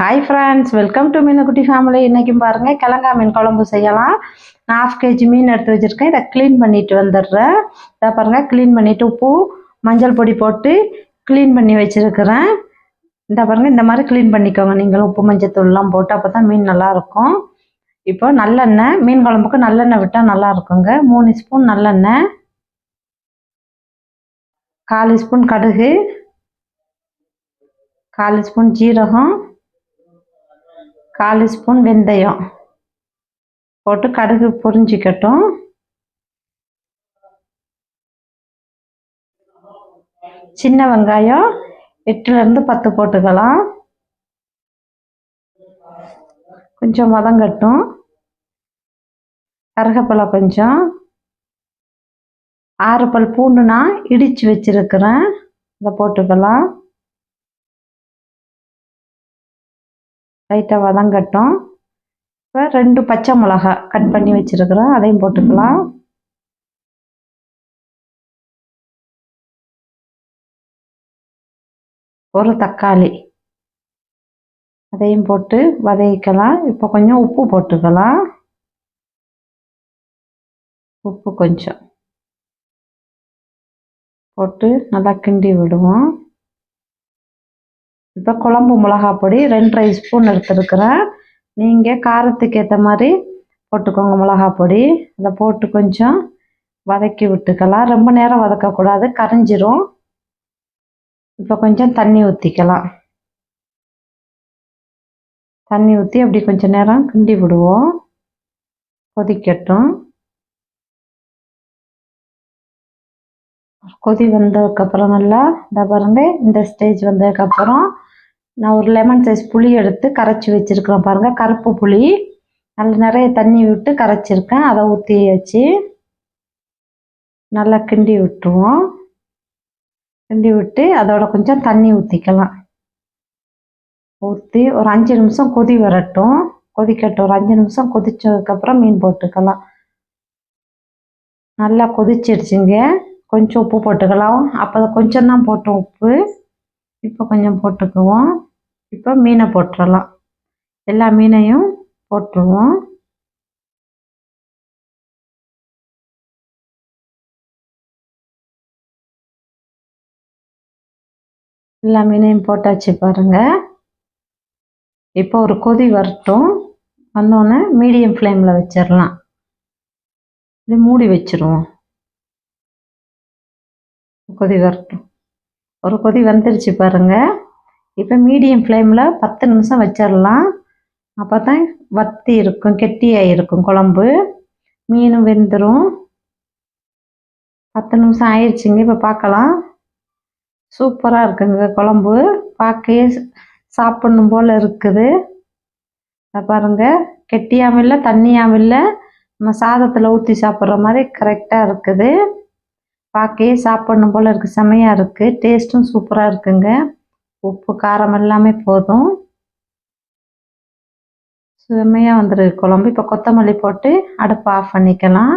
Hi friends welcome to Meenakutti family இன்றைக்கும் பாருங்கள் கிழங்கா மீன் குழம்பு செய்யலாம். நான் ஆஃப் கேஜி மீன் எடுத்து வச்சுருக்கேன். இதை க்ளீன் பண்ணிட்டு வந்துடுறேன். இதை பாருங்கள் க்ளீன் பண்ணிவிட்டு உப்பு மஞ்சள் பொடி போட்டு க்ளீன் பண்ணி வச்சுருக்கிறேன். இந்த பாருங்கள் இந்த மாதிரி க்ளீன் பண்ணிக்கோங்க. நீங்களும் உப்பு மஞ்சள் தூள்லாம் போட்டு அப்போ தான் மீன் நல்லாயிருக்கும் இப்போ நல்லெண்ணெய் மீன் குழம்புக்கு நல்லெண்ணெய் விட்டால் நல்லா இருக்குங்க. மூணு ஸ்பூன் நல்லெண்ணெய் கால் ஸ்பூன் கடுகு கால் ஸ்பூன் ஜீரகம் கால் ஸ்பூன் வெந்தயம் போட்டு கடுகு பொரிஞ்சிக்கட்டும். சின்ன வெங்காயம் எட்டுலேருந்து பத்து போட்டுக்கலாம். கொஞ்சம் வதங்கட்டும். கருகப்பிலை கொஞ்சம். ஆறு பல் பூண்டு நான் இடித்து வச்சுருக்கிறேன். இதை போட்டுக்கலாம். லைட்டாக வதங்கட்டும். இப்போ ரெண்டு பச்சை மிளகா கட் பண்ணி வச்சுருக்குறோம். அதையும் போட்டுக்கலாம். ஒரு தக்காளி. அதையும் போட்டு வதக்கிக்கலாம். இப்போ கொஞ்சம் உப்பு போட்டுக்கலாம். உப்பு கொஞ்சம். போட்டு நல்லா கிண்டி விடுவோம். இப்போ குழம்பு மிளகா பொடி ரெண்டரை ஸ்பூன் எடுத்துருக்குறேன். நீங்கள் காரத்துக்கு ஏற்ற மாதிரி போட்டுக்கோங்க மிளகா பொடி அதை போட்டு கொஞ்சம் வதக்கி விட்டுக்கலாம். ரொம்ப நேரம் வதக்கக்கூடாது கரைஞ்சிரும். இப்போ கொஞ்சம் தண்ணி ஊற்றிக்கலாம் தண்ணி ஊற்றி அப்படி கொஞ்சம் நேரம் கிண்டி விடுவோம். கொதிக்கட்டும். கொதி வந்ததுக்கப்புறம் நல்லா இந்த பாருங்கள் இந்த ஸ்டேஜ் வந்ததுக்கப்புறம் நான் ஒரு லெமன் சைஸ் புளி எடுத்து கரைச்சி வச்சுருக்கிறேன் பாருங்கள் கருப்பு புளி. நல்ல நிறைய தண்ணி விட்டு கரைச்சிருக்கேன் அதை ஊற்றியாச்சு நல்லா கிண்டி விட்டுருவோம். கிண்டி விட்டு அதோட கொஞ்சம் தண்ணி ஊற்றிக்கலாம் ஊற்றி ஒரு அஞ்சு நிமிஷம் கொதி வரட்டும். கொதிக்கட்டும். ஒரு அஞ்சு நிமிஷம் கொதிச்சதுக்கப்புறம் மீன் போட்டுக்கலாம். நல்லா கொதிச்சிடுச்சுங்க கொஞ்சம் உப்பு போட்டுக்கலாம். அப்போ கொஞ்சம் தான் போட்டோம் உப்பு. இப்போ கொஞ்சம் போட்டுக்குவோம். இப்போ மீனை போட்டுடலாம் எல்லா மீனையும் போட்டுருவோம். எல்லா மீனையும் போட்டாச்சு பாருங்கள் இப்போ ஒரு கொதி வரட்டும். வந்தோடனே மீடியம் ஃப்ளேமில் வச்சிடலாம் இப்படி மூடி வச்சுருவோம். கொதி வரட்டும். ஒரு கொதி வந்துருச்சு பாருங்கள் இப்போ மீடியம் ஃப்ளேமில் பத்து நிமிஷம் வச்சிடலாம். அப்போ தான் வத்தி இருக்கும் கெட்டியாக இருக்கும் குழம்பு. மீனும் வெந்துடும் பத்து நிமிஷம் ஆயிடுச்சுங்க இப்போ பார்க்கலாம் சூப்பராக இருக்குங்க குழம்பு. பார்க்கவே சாப்பிட்ணும் போல் இருக்குது. பாருங்கள் கெட்டியாகவும் இல்லை தண்ணியாகவும் இல்லை. நம்ம சாதத்தில் ஊற்றி சாப்பிட்ற மாதிரி கரெக்டாக இருக்குது. பார்க்கவே சாப்பிட்ணும் போல் இருக்குது செம்மையாக இருக்குது டேஸ்ட்டும் சூப்பராக இருக்குங்க. உப்பு காரம் எல்லாமே போதும். செம்மையாக வந்துருக்கு குழம்பு. இப்போ கொத்தமல்லி போட்டு அடுப்பை ஆஃப் பண்ணிக்கலாம்.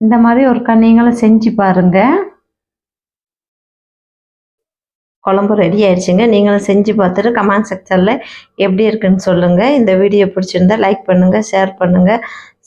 இந்த மாதிரி ஒரு நீங்களும் செஞ்சு பாருங்கள் குழம்பு ரெடி ஆயிடுச்சுங்க. நீங்களும் செஞ்சு பார்த்துட்டு கமெண்ட் செக்ஷனில் எப்படி இருக்குன்னு சொல்லுங்கள் இந்த வீடியோ பிடிச்சிருந்தா லைக் பண்ணுங்கள் ஷேர் பண்ணுங்கள்